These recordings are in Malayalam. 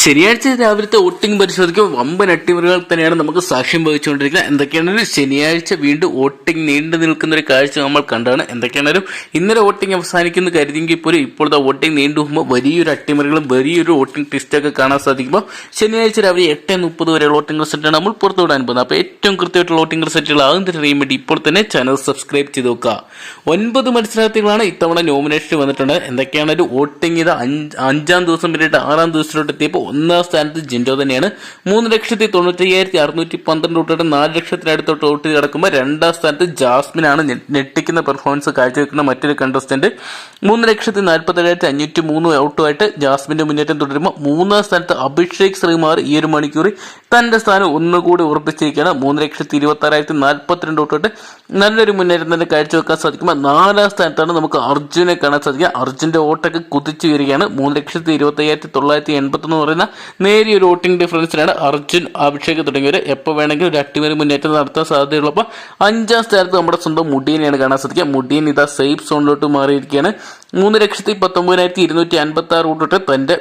ശനിയാഴ്ച രാവിലത്തെ വോട്ടിംഗ് പരിശോധിക്കുമ്പോൾ വമ്പൻ അട്ടിമറികൾ തന്നെയാണ് നമുക്ക് സാക്ഷ്യം വഹിച്ചുകൊണ്ടിരിക്കുന്നത്. എന്തൊക്കെയാണെങ്കിലും ശനിയാഴ്ച വീണ്ടും വോട്ടിംഗ് നീണ്ടു നിൽക്കുന്ന ഒരു കാഴ്ച നമ്മൾ കണ്ടാണ്. എന്തൊക്കെയാണെങ്കിലും ഇന്നലെ വോട്ടിംഗ് അവസാനിക്കുന്നു കരുതിയെങ്കിൽ പോലും ഇപ്പോഴത്തെ വോട്ടിംഗ് നീണ്ടു പോകുമ്പോൾ വലിയൊരു അട്ടിമറികളും വലിയൊരു വോട്ടിംഗ് ടിസ്റ്റൊക്കെ കാണാൻ സാധിക്കുമ്പോൾ ശനിയാഴ്ച രാവിലെ എട്ട് മുപ്പത് വരെയുള്ള വോട്ടിംഗ് റിസൾട്ടാണ് നമ്മൾ പുറത്തുവിടാൻ പോകുന്നത്. അപ്പോൾ ഏറ്റവും കൃത്യമായിട്ടുള്ള വോട്ടിംഗ് റിസൾട്ടുകൾ ആകും അറിയാൻ വേണ്ടി ഇപ്പോൾ തന്നെ ചാനൽ സബ്സ്ക്രൈബ് ചെയ്ത് നോക്കുക. ഒൻപത് മത്സരാർത്ഥികളാണ് ഇത്തവണ നോമിനേഷൻ വന്നിട്ടുണ്ട് എന്തൊക്കെയാണ് ഒരു വോട്ടിംഗ് ഇത് അഞ്ചാം ദിവസം പിന്നീട് ആറാം ദിവസത്തിലോട്ട് എത്തിയപ്പോൾ ഒന്നാം സ്ഥാനത്ത് ജിൻഡോ തന്നെയാണ്. മൂന്ന് ലക്ഷത്തി തൊണ്ണൂറ്റി അയ്യായിരത്തി അറുന്നൂറ്റി പന്ത്രണ്ട് തൊട്ടിട്ട് നാല് ലക്ഷത്തിനടുത്തോട്ട് വോട്ട് കിടക്കുമ്പോൾ രണ്ടാം സ്ഥാനത്ത് ജാസ്മിനാണ് ഞെട്ടിക്കുന്ന പെർഫോമൻസ് കാഴ്ചവെക്കുന്ന മറ്റൊരു കണ്ടസ്റ്റന്റ് മൂന്ന് ലക്ഷത്തി നാൽപ്പത്തി ഏഴായിരത്തി അഞ്ഞൂറ്റി മൂന്ന് ഔട്ടുമായിട്ട് ജാസ്മിന്റെ മുന്നേറ്റം തുടരുമ്പോൾ മൂന്നാം സ്ഥാനത്ത് അഭിഷേക് ശ്രീമാർ ഈ ഒരു മണിക്കൂറിൽ തന്റെ സ്ഥാനം ഒന്നുകൂടി ഉറപ്പിച്ചിരിക്കുകയാണ്. മൂന്ന് ലക്ഷത്തി ഇരുപത്തി ആറായിരത്തി നാൽപ്പത്തിരണ്ട് തൊട്ടിട്ട് നല്ലൊരു മുന്നേറ്റം തന്നെ കാഴ്ചവെക്കാൻ സാധിക്കുമ്പോൾ നാലാം സ്ഥാനത്താണ് നമുക്ക് അർജുനെ കാണാൻ സാധിക്കുക. അർജുന്റെ വോട്ടൊക്കെ കുതിച്ചു വരികയാണ് മൂന്ന് ലക്ഷത്തി ഇരുപത്തി അയ്യായിരത്തി തൊള്ളായിരത്തി എൺപത്തി എന്ന് പറയുന്ന നേരിയ ഒരു വോട്ടിംഗ് ഡിഫറൻസിലാണ് അർജുൻ അഭിഷേക് തുടങ്ങിയവർ എപ്പോൾ വേണമെങ്കിലും ഒരു അട്ടിമറി മുന്നേറ്റം നടത്താൻ സാധ്യതയുള്ളപ്പോൾ അഞ്ചാം സ്ഥാനത്ത് നമ്മുടെ സ്വന്തം മുടിയനെയാണ് കാണാൻ സാധിക്കുക. മുടിയൻ ഇതാ സേഫ് സോണിലോട്ട് മാറിയിരിക്കുകയാണ്. മൂന്ന് ലക്ഷത്തി പത്തൊമ്പതിനായിരത്തി ഇരുന്നൂറ്റി അൻപത്തി ആറ് തൊട്ട് തന്റെ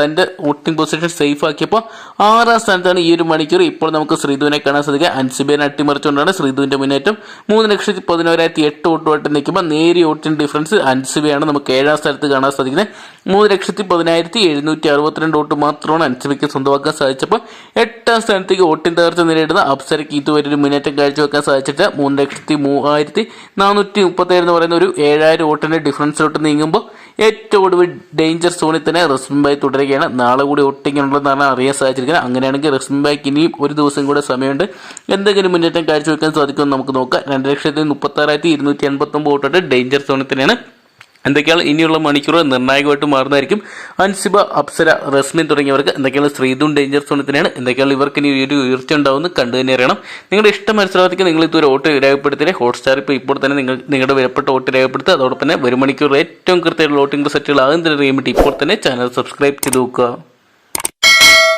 തന്റെ വോട്ടിംഗ് പൊസിഷൻ സേഫ് ആക്കിയപ്പോൾ ആറാം സ്ഥാനത്താണ് ഈ ഒരു മണിക്കൂർ. ഇപ്പോൾ നമുക്ക് ശ്രീധുവിനെ കാണാൻ സാധിക്കുക. അൻസിബേനെ അട്ടിമറിച്ചുകൊണ്ടാണ് ശ്രീധുവിന്റെ മുന്നേറ്റം. മൂന്ന് ലക്ഷത്തി പതിനോരായിരത്തി എട്ട് വോട്ടുമായിട്ട് നിൽക്കുമ്പോൾ നേരിയ വോട്ടിംഗ് ഡിഫറൻസ് അൻസിബയാണ് നമുക്ക് ഏഴാം സ്ഥാനത്ത് കാണാൻ സാധിക്കുന്നത്. മൂന്ന് ലക്ഷത്തി പതിനായിരത്തി എഴുന്നൂറ്റി അറുപത്തിരണ്ട് വോട്ട് മാത്രമാണ് അൻസിബയ്ക്ക് സ്വന്തമാക്കാൻ സാധിച്ചപ്പോൾ എട്ടാം സ്ഥാനത്തേക്ക് വോട്ടിംഗ് തകർച്ച നേരിടുന്ന അപ്സരയ്ക്ക് ഇതുവരെ ഒരു മുന്നേറ്റം കാഴ്ചവെക്കാൻ സാധിച്ചിട്ട് മൂന്ന് ലക്ഷത്തി മൂവായിരത്തി നാനൂറ്റി മുപ്പത്തേഴ് എന്ന് പറയുന്ന ഒരു ഏഴായിരം വോട്ടിന്റെ ഡിഫറൻസിലോട്ട് നീങ്ങുമ്പോൾ ഏറ്റവും ഒടുവിൽ ഡേഞ്ചർ സോണിൽ തന്നെ റസ്മിൻ ബായ് തുടരുകയാണ്. നാളെ കൂടി ഉള്ളതെന്നാണ് അറിയാൻ സാധിച്ചിരിക്കുന്നത് അങ്ങനെയാണെങ്കിൽ റസ്മിൻ ബായ്ക്ക് ഇനിയും ഒരു ദിവസം കൂടെ സമയമുണ്ട്. എന്തെങ്കിലും മുന്നേറ്റം കാഴ്ചവെക്കാൻ സാധിക്കുമെന്ന് നമുക്ക് നോക്കാം. രണ്ട് ലക്ഷത്തി മുപ്പത്തി ആറായിരത്തി ഇരുന്നൂറ്റി എൺപത്തി ഒമ്പത് വോട്ടോട്ട് ഡേഞ്ചർ സോണിൽ തന്നെയാണ് എന്തൊക്കെയാണ് ഇനിയുള്ള മണിക്കൂറുകൾ നിർണായകമായിട്ട് മാറുന്നതായിരിക്കും. അൻസിബ അപ്സര റസ്മിൻ തുടങ്ങിയവർക്ക് എന്തൊക്കെയാണ് ശ്രീതും ഡേഞ്ചർ സോണത്തിനാണ് എന്തൊക്കെയാണ് ഇവർക്ക് ഇനി ഒരു ഉയർച്ച ഉണ്ടാവുമെന്ന് കണ്ടു തന്നെ അറിയണം. നിങ്ങളുടെ ഇഷ്ടം മനസ്സിലാവാത്തേക്ക് നിങ്ങൾ ഇതുവരെ വോട്ട് രേഖപ്പെടുത്തിയ ഹോട്ട്സ്റ്റാർ ഇപ്പോൾ ഇപ്പോൾ തന്നെ നിങ്ങൾ നിങ്ങളുടെ വിലപ്പെട്ട വോട്ട് രേഖപ്പെടുത്തുക. അതോടൊപ്പം തന്നെ ഒരു മണിക്കൂർ ഏറ്റവും കൃത്യമായിട്ടുള്ള വോട്ടിംഗ് റിസൾട്ടുകൾ ആകുന്നതിന് വേണ്ടി ഇപ്പോൾ തന്നെ ചാനൽ സബ്സ്ക്രൈബ് ചെയ്ത് നോക്കുക.